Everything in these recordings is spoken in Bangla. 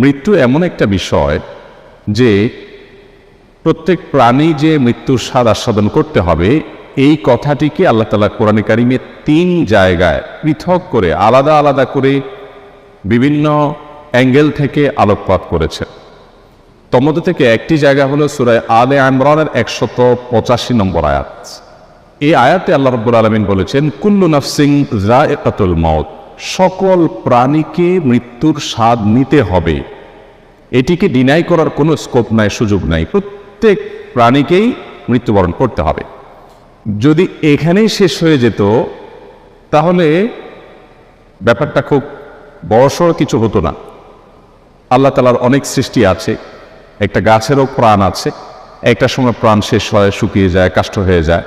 মৃত্যু এমন একটা বিষয় যে প্রত্যেক প্রাণী যে মৃত্যুর স্বাদ আস্বাদন করতে হবে, এই কথাটিকে আল্লাহ তালা কোরআন কারিমে তিন জায়গায় পৃথক করে আলাদা আলাদা করে বিভিন্ন অ্যাঙ্গেল থেকে আলোকপাত করেছে। তমধ্যে থেকে একটি জায়গা হলো সুরায় আলে ইমরানের একশত পঁচাশি নম্বর আয়াত। এই আয়াতে আল্লাহ রব্বুল আলমিন বলেছেন, কুল্লু নফসিং জায়কাতুল মত সকল প্রাণীকে মৃত্যুর স্বাদ নিতে হবে। এটিকে ডিনাই করার কোনো স্কোপ নাই, সুযোগ নাই। প্রত্যেক প্রাণীকেই মৃত্যুবরণ করতে হবে। যদি এখানেই শেষ হয়ে যেত, তাহলে ব্যাপারটা খুব বড়সড় কিছু হতো না। আল্লাহ তালার অনেক সৃষ্টি আছে। একটা গাছেরও প্রাণ আছে। একটা সময় প্রাণ শেষ হয়, শুকিয়ে যায় কাষ্ট হয়ে যায়।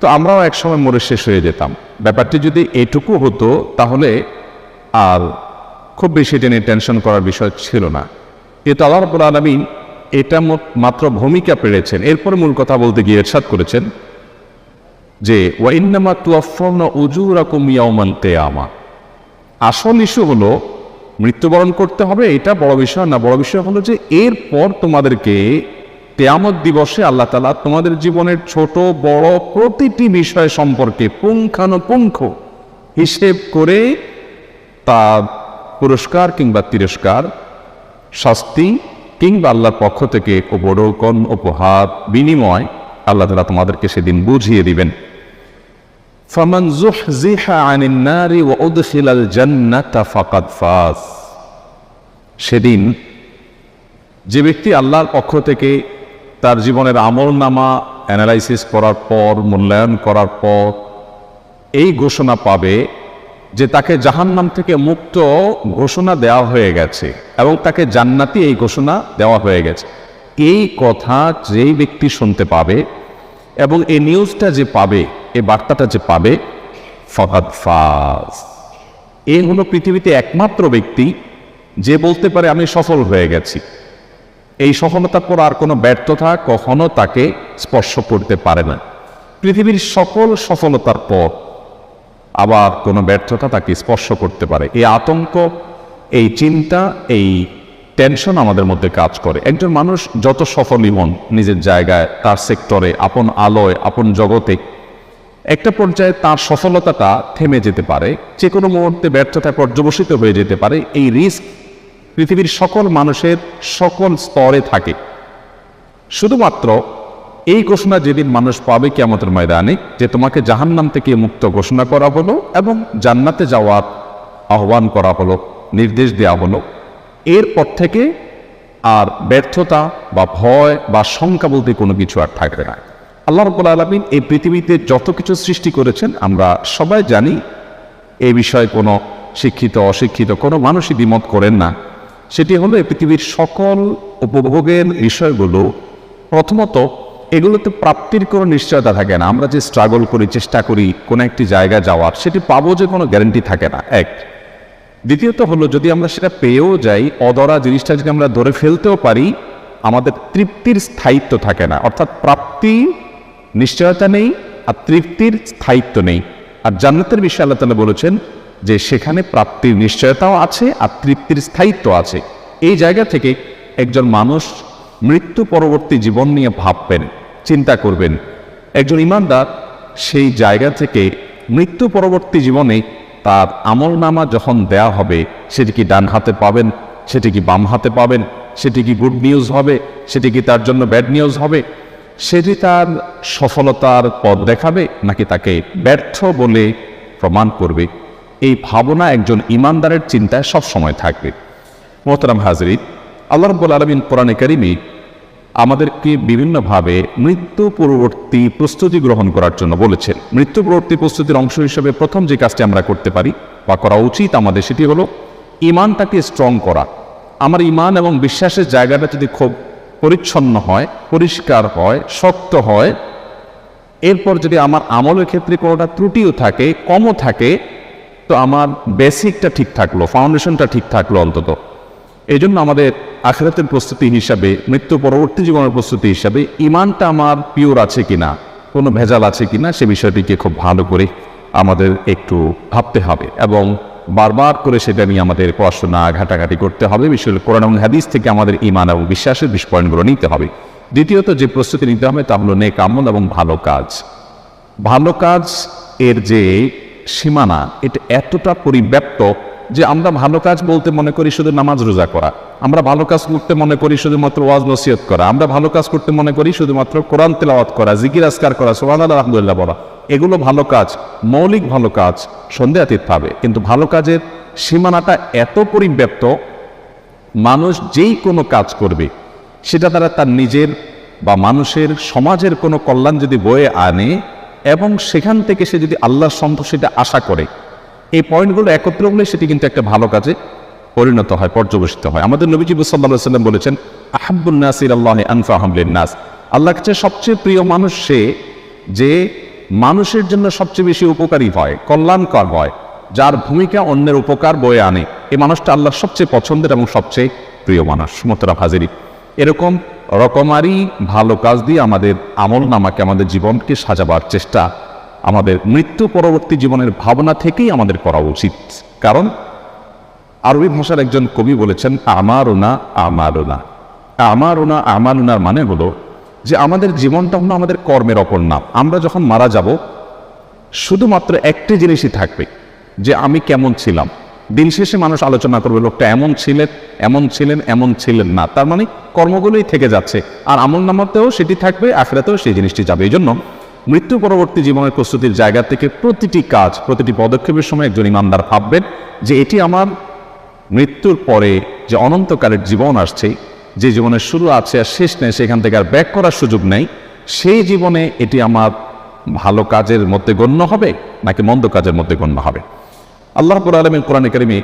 তো আমরাও এক সময় মরে শেষ হয়ে যেতাম। ব্যাপারটি যদি এটুকু হতো, তাহলে আর খুব বেশি টেনে টেনশন করার বিষয় ছিল না। কিন্তু আল্লাহ রব্বুল আলমিন এটা মাত্র ভূমিকা পেরেছেন। এরপর মূল কথা বলতে গিয়ে এরশাদ করেছেন যে, ওয়াইন্নামা তুয়াফনা উজুরাকুম ইয়াউমাল কিয়ামা। আসল ইস্যু হলো, মৃত্যুবরণ করতে হবে, এটা বড় বিষয় না। বড় বিষয় হলো যে, এরপর তোমাদেরকে কেয়ামত দিবসে আল্লাহ তালা তোমাদের জীবনের ছোট, বড় প্রতিটি বিষয় সম্পর্কে পুঙ্খানুপুঙ্খ হিসেব করে তা পুরস্কার কিংবা তিরস্কার, শাস্তি কিংবা আল্লাহর পক্ষ থেকে উপরোকন উপহার বিনিময় আল্লাহ তালা তোমাদেরকে সেদিন বুঝিয়ে দিবেন। ফমন জুহ জিহা আনিন নারী ও উদখিলাল ফাকাদ ফাস সেদিন যে ব্যক্তি আল্লাহর পক্ষ থেকে তার জীবনের আমল নামা অ্যানালাইসিস করার পর, মূল্যায়ন করার পর এই ঘোষণা পাবে যে তাকে জাহান্নাম থেকে মুক্ত ঘোষণা দেওয়া হয়ে গেছে এবং তাকে জান্নাতি এই ঘোষণা দেওয়া হয়ে গেছে। এই কথা যেই ব্যক্তি শুনতে পাবে এবং এই নিউজটা যে পাবে, এই বার্তাটা যে পাবে ফহাদ ফাজ। এ হলো পৃথিবীতে একমাত্র ব্যক্তি যে বলতে পারে, আমি সফল হয়ে গেছি। এই সফলতার পর আর কোনো ব্যর্থতা কখনো তাকে স্পর্শ করতে পারে না। পৃথিবীর সকল সফলতার পর আবার কোনো ব্যর্থতা তাকে স্পর্শ করতে পারে। এই আতঙ্ক, এই চিন্তা, এই টেনশন আমাদের মধ্যে কাজ করে। একজন মানুষ যত সফলই হন নিজের জায়গায়, তার সেক্টরে, আপন আলোয়, আপন জগতে, একটা পর্যায়ে তার সফলতাটা থেমে যেতে পারে। যে কোনো মুহূর্তে ব্যর্থতায় পর্যবসিত হয়ে যেতে পারে। এই রিস্ক পৃথিবীর সকল মানুষের সকল স্তরে থাকে। শুধুমাত্র এই ঘোষণা যেদিন মানুষ পাবে কিয়ামতের ময়দানে যে তোমাকে জাহান্নাম থেকে মুক্ত ঘোষণা করা হলো এবং জান্নাতে যাওয়ার আহ্বান করা হলো, নির্দেশ দেওয়া হলো। এরপর থেকে আর ব্যর্থতা বা ভয় বা শঙ্কা বলতে কোনো কিছু আর থাকবে না। আল্লাহ রব্বুল আলমিন এই পৃথিবীতে যত কিছু সৃষ্টি করেছেন, আমরা সবাই জানি এই বিষয়ে কোনো শিক্ষিত, অশিক্ষিত কোনো মানুষই দ্বিমত করেন না। সেটি হলো পৃথিবীর সকল উপভোগের বিষয়গুলো। প্রথমত, এগুলোতে প্রাপ্তির কোনো নিশ্চয়তা থাকে না। আমরা যে স্ট্রাগল করি, চেষ্টা করি কোনো একটি জায়গায় যাওয়ার, সেটি পাবো যে কোনো গ্যারান্টি থাকে না। এক। দ্বিতীয়ত হলো, যদি আমরা সেটা পেয়েও যাই অদরা জিনিসটা যদি আমরা ধরে ফেলতেও পারি, আমাদের তৃপ্তির স্থায়িত্ব থাকে না। অর্থাৎ প্রাপ্তি নিশ্চয়তা নেই আর তৃপ্তির স্থায়িত্ব নেই। আর জান্নাতের বিষয়ে আল্লাহ তালা বলেছেন যে সেখানে প্রাপ্তির নিশ্চয়তাও আছে আর তৃপ্তির স্থায়িত্ব আছে। এই জায়গা থেকে একজন মানুষ মৃত্যু পরবর্তী জীবন নিয়ে ভাববেন, চিন্তা করবেন। একজন ইমানদার সেই জায়গা থেকে মৃত্যু পরবর্তী জীবনে তার আমল নামা যখন দেয়া হবে, সেটি কি ডান হাতে পাবেন, সেটি কি বাম হাতে পাবেন, সেটি কি গুড নিউজ হবে, সেটি কি তার জন্য ব্যাড নিউজ হবে, সেটি তার সফলতার পথ দেখাবে নাকি তাকে ব্যর্থ বলে প্রমাণ করবে? এই ভাবনা একজন ইমানদারের চিন্তায় সব সময় থাকবে মোহতারাম হাজরিত আল্লাহ রব্বুল আলমিন কোরআনে কারিমি আমাদেরকে বিভিন্নভাবে মৃত্যু পূর্ববর্তী প্রস্তুতি গ্রহণ করার জন্য বলেছেন। মৃত্যু পূর্ববর্তী প্রস্তুতির অংশ হিসেবে প্রথম যে কাজটি আমরা করতে পারি বা করা উচিত আমাদের সেটি হলো ইমানটাকে স্ট্রং করা। আমার ইমান এবং বিশ্বাসের জায়গাটা যদি খুব পরিচ্ছন্ন হয়, পরিষ্কার হয়, শক্ত হয়, এরপর যদি আমার আমলের ক্ষেত্রে কোনোটা ত্রুটিও থাকে, কমও থাকে তো আমার বেসিকটা ঠিক থাকল, ফাউন্ডেশনটা ঠিক থাকল অন্তত। এই জন্য আমাদের আখেরাতের প্রস্তুতি হিসাবে, মৃত্যু পরবর্তী জীবনের প্রস্তুতি হিসাবে, ইমানটা আমার পিওর আছে কিনা, কোনো ভেজাল আছে কিনা, সে বিষয়টিকে খুব ভালো করে আমাদের একটু ভাবতে হবে এবং বারবার করে সেটা নিয়ে আমাদের পড়াশোনা, ঘাটাঘাটি করতে হবে। বিশেষ করে কোরআন এবং হাদিস থেকে আমাদের ইমান এবং বিশ্বাসের পয়েন্টগুলো নিতে হবে। দ্বিতীয়ত যে প্রস্তুতি নিতে হবে তা হলো নেক আমল এবং ভালো কাজ। ভালো কাজ এর যে সীমানা, এটা এতটা পরিব্যাপ্ত যে আমরা ভালো কাজ বলতে মনে করি শুধু নামাজ রোজা করা। আমরা ভালো কাজ করতে মনে করি শুধুমাত্র ওয়াজ নসিয়ত করা। আমরা ভালো কাজ করতে মনে করি শুধুমাত্র কোরআন তেলাওয়াত করা, জিকির আসকার করা সোহান আলহামদুলিল্লাহ বলা। এগুলো ভালো কাজ, মৌলিক ভালো কাজ সন্দেহাতীত পাবে। কিন্তু ভালো কাজের সীমানাটা এত পরিব্যাপ্ত, মানুষ যেই কোনো কাজ করবে, সেটা তারা তার নিজের বা মানুষের সমাজের কোনো কল্যাণ যদি বয়ে আনে এবং সেখান থেকে সে যদি আল্লাহর সন্তোষিটা আশা করে, এই পয়েন্টগুলো একত্র হলে সেটি কিন্তু একটা ভালো কাজে পরিণত হয়, পর্যবেসিত হয়। আমাদের নবীজি সাল্লাহ সাল্লাম বলেছেন আহাবুল নাসির আল্লাহ আনফা আহমলিন নাস আল্লাহ কাছে সবচেয়ে প্রিয় মানুষ সে যে মানুষের জন্য সবচেয়ে বেশি উপকারী হয়, কল্যাণকর হয়, যার ভূমিকা অন্যের উপকার বয়ে আনে। এই মানুষটা আল্লাহর সবচেয়ে পছন্দের এবং সবচেয়ে প্রিয় মানুষ মোতরা হাজিরি এরকম রকমারি ভালো কাজ দিয়ে আমাদের আমল নামাকে, আমাদের জীবনকে সাজাবার চেষ্টা, আমাদের মৃত্যু পরবর্তী জীবনের ভাবনা থেকেই আমাদের করা উচিত। কারণ আরবি ভাষার একজন কবি বলেছেন, আমারোনা আমারোনা। আমারোনা আমারোনার মানে হলো যে আমাদের জীবনটা হলো আমাদের কর্মের অপর নাম। আমরা যখন মারা যাব, শুধুমাত্র একটি জিনিসই থাকবে, যে আমি কেমন ছিলাম। দিন শেষে মানুষ আলোচনা করবে, লোকটা এমন ছিলেন এমন ছিলেন এমন ছিলেন না। তার মানে কর্মগুলোই থেকে যাচ্ছে। আর আমল নামাতেও সেটি থাকবে আখড়াতেও সেই জিনিসটি যাবে। এই জন্য মৃত্যু পরবর্তী জীবনের প্রস্তুতির জায়গা থেকে প্রতিটি কাজ, প্রতিটি পদক্ষেপের সময় একজন ইমানদার ভাববেন যে এটি আমার মৃত্যুর পরে যে অনন্তকালের জীবন আসছে, যে জীবনের শুরু আছে আর শেষ নেই, সেখান থেকে আর ব্যাক করার সুযোগ নেই, সেই জীবনে এটি আমার ভালো কাজের মধ্যে গণ্য হবে নাকি মন্দ কাজের মধ্যে গণ্য হবে? আল্লাহ রব্বুল আলমী কোরআন কারিমে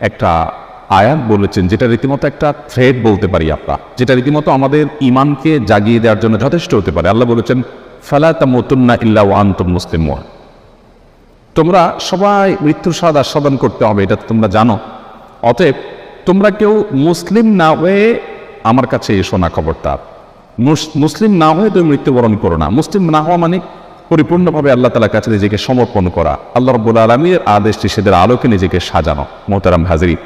একটা আয়াত বলেছেন, যেটা রীতিমতো একটা থ্রেড বলতে পারি আমরা, যেটা রীতিমতো আমাদের ইমানকে জাগিয়ে দেওয়ার জন্য যথেষ্ট হতে পারে। আল্লাহ বলেছেন ইল্লা ওয়ান্তুম মুসলিম তোমরা সবাই মৃত্যুর স্বাদ আস্বাদন করতে হবে, এটা তোমরা জানো। অতএব তোমরা কেউ মুসলিম না হয়ে আমার কাছে এসো না মুস- মুসলিম না হয়ে তুমি মৃত্যুবরণ করো না। মুসলিম না হওয়া মানে পরিপূর্ণভাবে আল্লাহ তালার কাছে নিজেকে সমর্পণ করা। আল্লাহ রব্বুল আলমীর আদেশ নিষেধের আলোকে নিজেকে সাজানো। মোহতারাম হাজিরি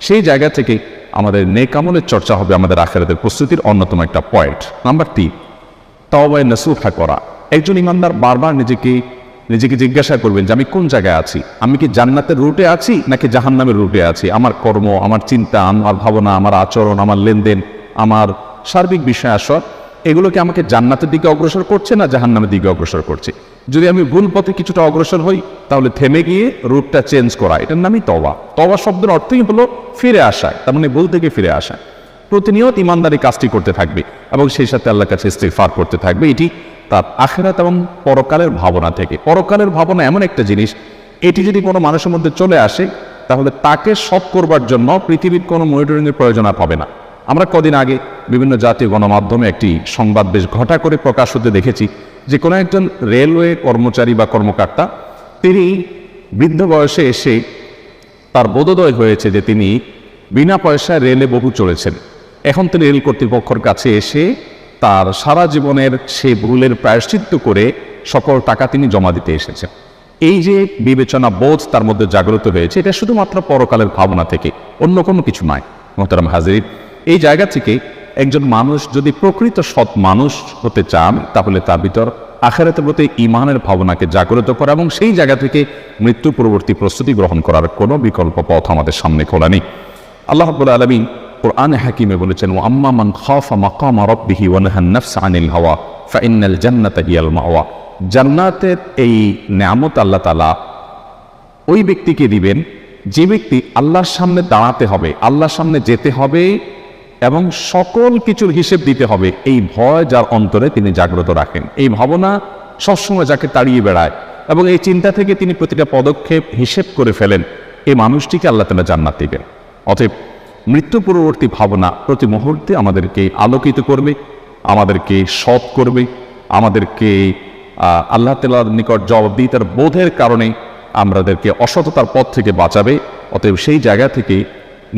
সেই জায়গা থেকে আমাদের নেকামলের চর্চা হবে আমাদের আখেরাতের প্রস্তুতির অন্যতম একটা পয়েন্ট নাম্বার তিন তওবায় নসুফা করা। একজন ইমানদার বারবার নিজেকে নিজেকে জিজ্ঞাসা করবেন যে আমি কোন জায়গায় আছি? আমি কি জান্নাতের রুটে আছি নাকি জাহান্নামের রুটে আছি? আমার কর্ম, আমার চিন্তা, আমার ভাবনা, আমার আচরণ, আমার লেনদেন, আমার সার্বিক বিষয় আসর, এগুলো কি আমাকে জান্নাতের দিকে অগ্রসর করছে না জাহান্নামের দিকে অগ্রসর করছে? যদি আমি ভুল পথে কিছুটা অগ্রসর হই, তাহলে থেমে গিয়ে রুটটা চেঞ্জ করা। এটার নামই তবা তবা শব্দের অর্থই হলো ফিরে আসা, তার মানে ভুল থেকে ফিরে আসা। প্রতিনিয়ত ইমানদারি কাজটি করতে থাকবে এবং সেই সাথে আল্লাহর কাছে ইস্তেগফার করতে থাকবে। এটি তার আখেরাত এবং পরকালের ভাবনা থেকে। পরকালের ভাবনা এমন একটা জিনিস, এটি যদি কোনো মানুষের মধ্যে চলে আসে, তাহলে তাকে সৎ করবার জন্য পৃথিবীর কোনো মনিটরিংয়ের প্রয়োজন আর হবে না। আমরা কদিন আগে বিভিন্ন জাতীয় গণমাধ্যমে একটি সংবাদ বেশ ঘটা করে প্রকাশ হতে দেখেছি যে কোনো একজন রেলওয়ে কর্মচারী বা কর্মকর্তা, তিনি বৃদ্ধ বয়সে এসে তার বোধোদয় হয়েছে যে তিনি বিনা পয়সায় রেলে বহু চলেছেন এখন তিনি রেল কর্তৃপক্ষের কাছে এসে তার সারা জীবনের সে ভুলের প্রায়শ্চিত্ত করে সকল টাকা তিনি জমা দিতে এসেছেন। এই যে বিবেচনা বোধ তার মধ্যে জাগ্রত হয়েছে, এটা শুধুমাত্র পরকালের ভাবনা থেকে, অন্য কোনো কিছু নয়। মোহতারাম হাজির এই জায়গা থেকে একজন মানুষ যদি প্রকৃত সৎ মানুষ হতে চান, তাহলে তার ভিতর আখেরাতের প্রতি ইমানের ভাবনাকে জাগ্রত করা এবং সেই জায়গা থেকে মৃত্যু পরবর্তী প্রস্তুতি গ্রহণ করার কোনো বিকল্প পথ আমাদের সামনে খোলা নেই। আল্লাহ রাব্বুল আলামিন কোরআন হাকিমে বলেছেন ও আম্মা মান খাফা মাকামা রাব্বিহি ওয়া নাহান নাফসা আনিল হাওয়া ফাইনাল জান্নাতা হিয়াল মাওয়া। জান্নাতের এই নেয়ামত আল্লাহ তাআলা ওই ব্যক্তিকে দিবেন, যে ব্যক্তি আল্লাহর সামনে দাঁড়াতে হবে, আল্লাহর সামনে যেতে হবে এবং সকল কিছুর হিসেব দিতে হবে। এই ভয় যার অন্তরে তিনি জাগ্রত রাখেন। এই ভাবনা সবসময় যাকে তাড়িয়ে বেড়ায় এবং এই চিন্তা থেকে তিনি প্রতিটা পদক্ষেপ হিসেব করে ফেলেন, এই মানুষটিকে আল্লাহ তালা জান্নাত দিবেন। অতএব মৃত্যু পূর্ববর্তী ভাবনা প্রতি মুহূর্তে আমাদেরকে আলোকিত করবে, আমাদেরকে সৎ করবে, আমাদেরকে আল্লাহ তালার নিকট জবাবদিহিতার বোধের কারণে আমাদেরকে অসততার পথ থেকে বাঁচাবে। অতএব সেই জায়গা থেকে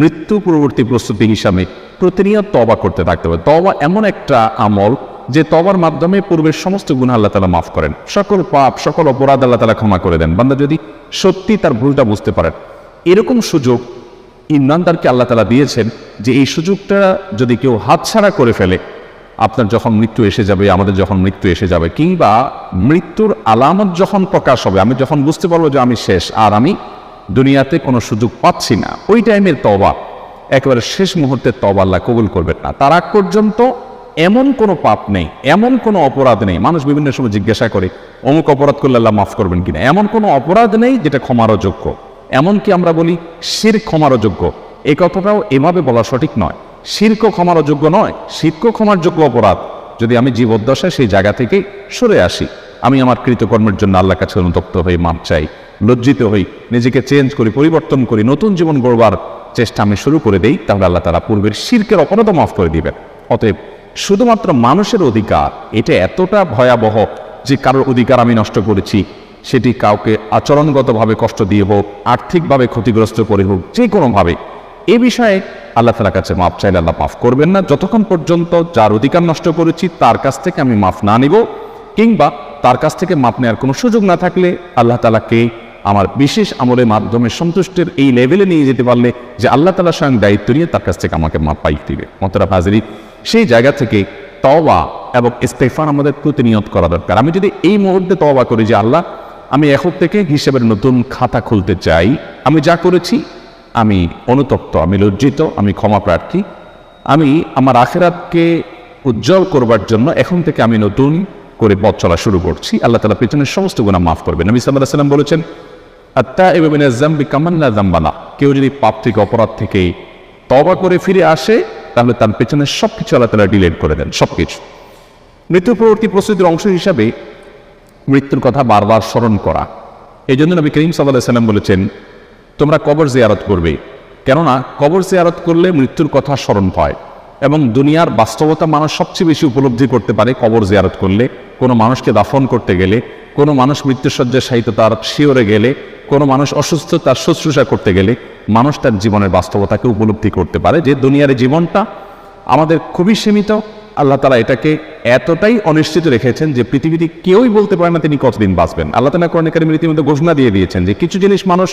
মৃত্যু পূর্ববর্তী প্রস্তুতি হিসাবে প্রতিনিয়ত তবা করতে থাকতে হবে। তবা এমন একটা আমল যে তবার মাধ্যমে পূর্বের সমস্ত গুণ আল্লাহ তালা মাফ করেন। সকল পাপ, সকল অপরাধ আল্লাহ তালা ক্ষমা করে দেন। বান্দা যদি সত্যি তার ভুলটা বুঝতে পারেন এরকম সুযোগ ইমরানদারকে আল্লাহ তালা দিয়েছেন যে এই সুযোগটা যদি কেউ হাতছাড়া করে ফেলে, আপনার যখন মৃত্যু এসে যাবে, আমাদের যখন মৃত্যু এসে যাবে, কিংবা মৃত্যুর আলামত যখন প্রকাশ হবে, আমি যখন বুঝতে পারব যে আমি শেষ, আর আমি দুনিয়াতে কোনো সুযোগ পাচ্ছি না, ওই টাইমের তবা একেবারে শেষ মুহূর্তে তবাল্লা কবুল করবেন না। তার আগ পর্যন্ত এমন কোনো পাপ নেই, এমন কোনো অপরাধ নেই। মানুষ বিভিন্ন সময় জিজ্ঞাসা করে, অমুক অপরাধ করলে আল্লাহ মাফ করবেন কিনা? এমন কোনো অপরাধ নেই যেটা ক্ষমারও যোগ্য। এমনকি আমরা বলি শির ক্ষমারও যোগ্য। এই কথাটাও এভাবে বলা সঠিক নয়। শির্ক ক্ষমারও যোগ্য নয় শির্ক ক্ষমার যোগ্য অপরাধ। যদি আমি জীবদ্দশায় সেই জায়গা থেকে সরে আসি, আমি আমার কৃতকর্মের জন্য আল্লাহ কাছে অনুতপ্ত হয়ে মাপ চাই, লজ্জিত হই, নিজেকে চেঞ্জ করি, পরিবর্তন করি, নতুন জীবন গড়বার চেষ্টা আমি শুরু করে দেই, তাহলে আল্লাহ তারা পূর্বের শির্কের অপরাধও মাফ করে দিবেন। অতএব শুধুমাত্র মানুষের অধিকার, এটা এতটা ভয়াবহ যে কারোর অধিকার আমি নষ্ট করেছি, সেটি কাউকে আচরণগতভাবে কষ্ট দিয়ে হোক, আর্থিকভাবে ক্ষতিগ্রস্ত করে হোক, যে কোনোভাবে। এ বিষয়ে আল্লাহ তালার কাছে মাফ চাইলে আল্লাহ মাফ করবেন না। যতক্ষণ পর্যন্ত যার অধিকার নষ্ট করেছি, তার কাছ থেকে আমি মাফ না নিব, কিংবা তার কাছ থেকে মাপ নেওয়ার কোনো সুযোগ না থাকলে আল্লাহ তালাকে আমার বিশেষ আমলের মাধ্যমে সন্তুষ্টের এই লেভেলে নিয়ে যেতে পারলে যে আল্লাহ তালা স্বয়ং দায়িত্ব নিয়ে তার কাছ থেকে আমাকে মাপ পাই দিবে। মতরা হাজিরি, সেই জায়গা থেকে তওবা এবং ইস্তেফান আমাদের প্রতিনিয়ত করা দরকার। আমি যদি এই মুহূর্তে তওবা করি যে আল্লাহ, আমি এখন থেকে হিসেবের নতুন খাতা খুলতে চাই, আমি যা করেছি, আমি অনুতপ্ত, আমি লজ্জিত, আমি ক্ষমা প্রার্থী, আমি আমার আখেরাতকে উজ্জ্বল করবার জন্য এখন থেকে আমি নতুন করে পথ চলা শুরু করছি। আল্লাহ তালা পেছনের সমস্ত গুণা মাফ করবেন। নবী সাল্লাহ সাল্লাম বলেছেন কেউ যদি পাপ থেকে, অপরাধ থেকে তবা করে ফিরে আসে, তাহলে তার পেছনে সব কিছু আল্লাহ তালা ডিলেট করে দেন সব কিছু মৃত্যু পরবর্তী প্রস্তুতির অংশ হিসাবে মৃত্যুর কথা বারবার স্মরণ করা। এই জন্য নবী করিম সাল্লাহ সাল্লাম বলেছেন, তোমরা কবর জিয়ারত করবে। কেননা, কবর জিয়ারত করলে মৃত্যুর কথা স্মরণ হয় এবং দুনিয়ার বাস্তবতা মানুষ সবচেয়ে বেশি উপলব্ধি করতে পারে কবর জিয়ারত করলে। কোনো মানুষকে দাফন করতে গেলে, কোনো মানুষ মৃত্যুসজ্জার সাহিত্য তার শিওরে গেলে কোনো মানুষ অসুস্থ, তার শুশ্রূষা করতে গেলে মানুষ তার জীবনের বাস্তবতাকে উপলব্ধি করতে পারে। যে দুনিয়ার জীবনটা আমাদের খুবই সীমিত, আল্লাহ তালা এটাকে এতটাই অনিশ্চিত রেখেছেন যে পৃথিবীতে কেউই বলতে পারে না তিনি কতদিন বাঁচবেন। আল্লাহ তালা কোরআন কারিমের ইতিমধ্যে ঘোষণা দিয়ে দিয়েছেন যে কিছু জিনিস মানুষ